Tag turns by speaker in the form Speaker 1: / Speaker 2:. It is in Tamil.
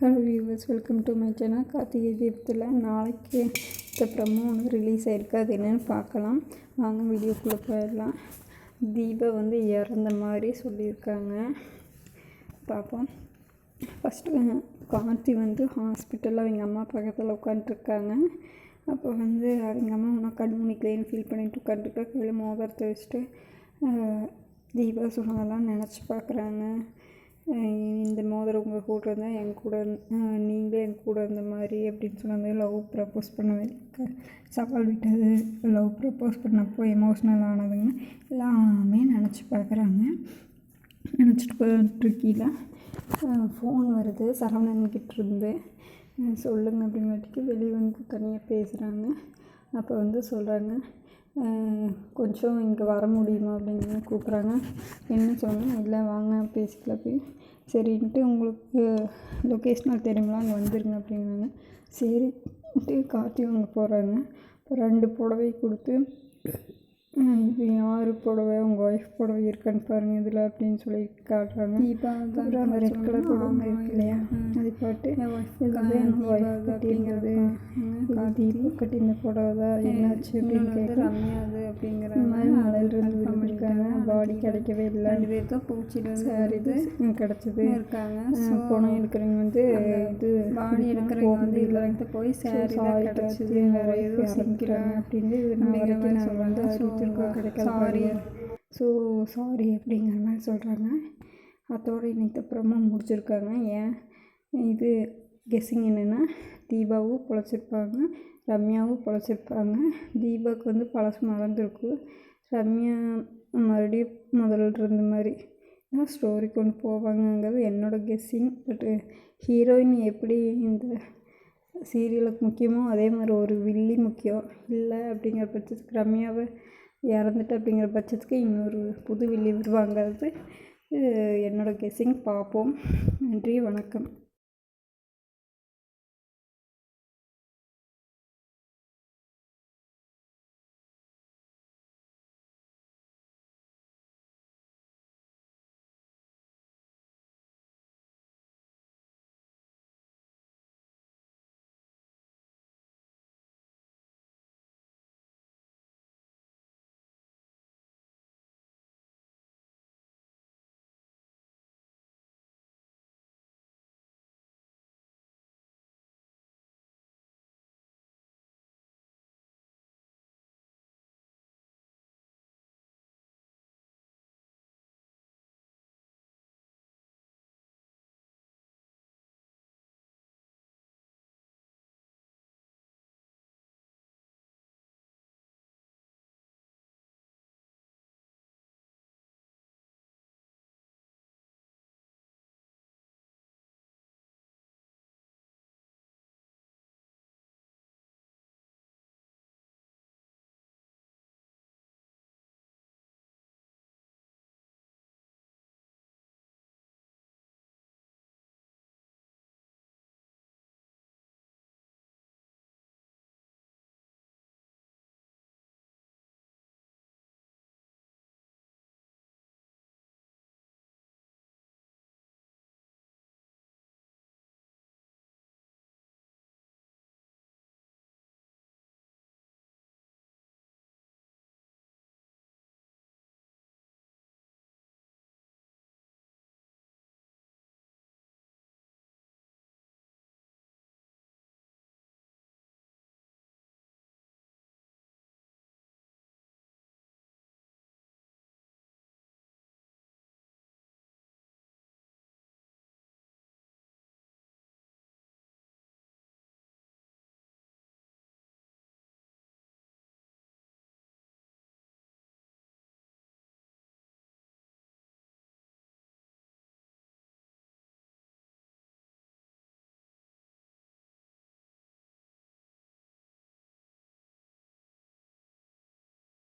Speaker 1: Hello viewers welcome to my channel Karthigai தீபத்தில் நாளைக்கு அப்புறமா ஒன்று ரிலீஸ் ஆகிருக்கு அது என்னென்னு பார்க்கலாம். வாங்க வீடியோக்குள்ளே போயிடலாம். தீபா வந்து இறந்த மாதிரி சொல்லியிருக்காங்க. பார்ப்போம். ஃபஸ்ட்டு கார்த்தி வந்து ஹாஸ்பிட்டலில் அவங்க அம்மா பக்கத்தில் உட்காந்துருக்காங்க அப்போ வந்து அவங்க அம்மா ஒன்றும் கண் முடிக்கலைன்னு ஃபீல் பண்ணிட்டு உட்காந்துருக்கா கையில் மோதிரத்தை வச்சுட்டு தீபா சொன்னதெல்லாம் நினச்சி பார்க்குறாங்க. இந்த மோதிரம் உங்கள் கூட இருந்தால் என் கூட நீங்களே என் கூட இருந்த மாதிரி அப்படின்னு சொன்னது லவ் ப்ரப்போஸ் பண்ணது சவால் விட்டது. லவ் ப்ரப்போஸ் பண்ணப்போ எமோஷ்னல் ஆனதுங்க. எல்லாமே நினச்சி பார்க்குறாங்க நினச்சிட்டு போயிட்டுருக்கீல ஃபோன் வருது. சரவணன்கிட்ட இருந்து. சொல்லுங்க அப்படிங்காட்டிக்கு வெளியே வந்து தனியாக பேசுகிறாங்க அப்போ வந்து சொல்கிறாங்க கொஞ்சம் இங்கே வர முடியுமா அப்படின்னு கூப்பிட்றாங்க. என்ன சொன்னால் இல்லை வாங்க பேசிக்கலாம். போய் சரின்ட்டு உங்களுக்கு லொக்கேஷன் தெரியுங்களா அங்கே வந்துடுங்க அப்படின்னாங்க. சரின்ட்டு கார்த்தி அங்கே போகிறாங்க இப்போ ரெண்டு புடவை கொடுத்து இது யார் புடவை? உங்கள் ஒய்ஃப் புடவை இருக்கான்னு பாருங்கள் இதில் அப்படின்னு சொல்லி காட்டுறாங்க.
Speaker 2: தீபா
Speaker 1: அந்த ரெட் கலர் புடவை இல்லையா? அது பாட்டு என் ஒய்ஃப் கட்டியிருந்தது கட்டியிருந்த புடவை தான் என்னாச்சு அப்படின்னு
Speaker 2: அது அப்படிங்கிற
Speaker 1: மாதிரி மலையில் இருந்து விழுந்திருக்காங்க பாடி கிடைக்கவே இல்லை.
Speaker 2: ரெண்டு பேருக்கும் பூச்சியில்
Speaker 1: சார் இது கிடச்சிது.
Speaker 2: இருக்காங்க.
Speaker 1: போன எடுக்கிறவங்க வந்து இது
Speaker 2: பாடி எடுக்கிறவங்க வந்து இதில் போய் சாரி கிடச்சிது. வேற எதுவும்
Speaker 1: இறந்துட்டாங்க அப்படின்னு நான் வரைக்கும் நாங்கள் வந்து அறிவிச்சிருக்கோம் கிடைக்காது
Speaker 2: சாரி
Speaker 1: ஸோ சாரி அப்படிங்கிற மாதிரி சொல்கிறாங்க அதோட இன்னைக்கு அப்புறமா முடிச்சிருக்காங்க. ஏன்? இது கெஸ்ஸிங் என்னென்னா தீபாவும் பொழைச்சிருப்பாங்க ரம்யாவும் பொழைச்சிருப்பாங்க. தீபாவுக்கு வந்து பழசு மறந்துருக்கும் ரம்யா மறுபடியும் முதல்ல இருந்த மாதிரி தான் ஸ்டோரி கொண்டு போவாங்கங்கிறது என்னோடய கெஸ்ஸிங் பட்டு ஹீரோயின் எப்படி இந்த சீரியலுக்கு முக்கியமோ அதே மாதிரி ஒரு வில்லி முக்கியம். இல்லை அப்படிங்கிற பட்சத்துக்கு ரம்யாவை இறந்துட்டு அப்படிங்கிற பட்சத்துக்கு இன்னொரு புது வில்லி வருவாங்கிறது என்னோடய கெஸ்ஸிங் பார்ப்போம். நன்றி வணக்கம்.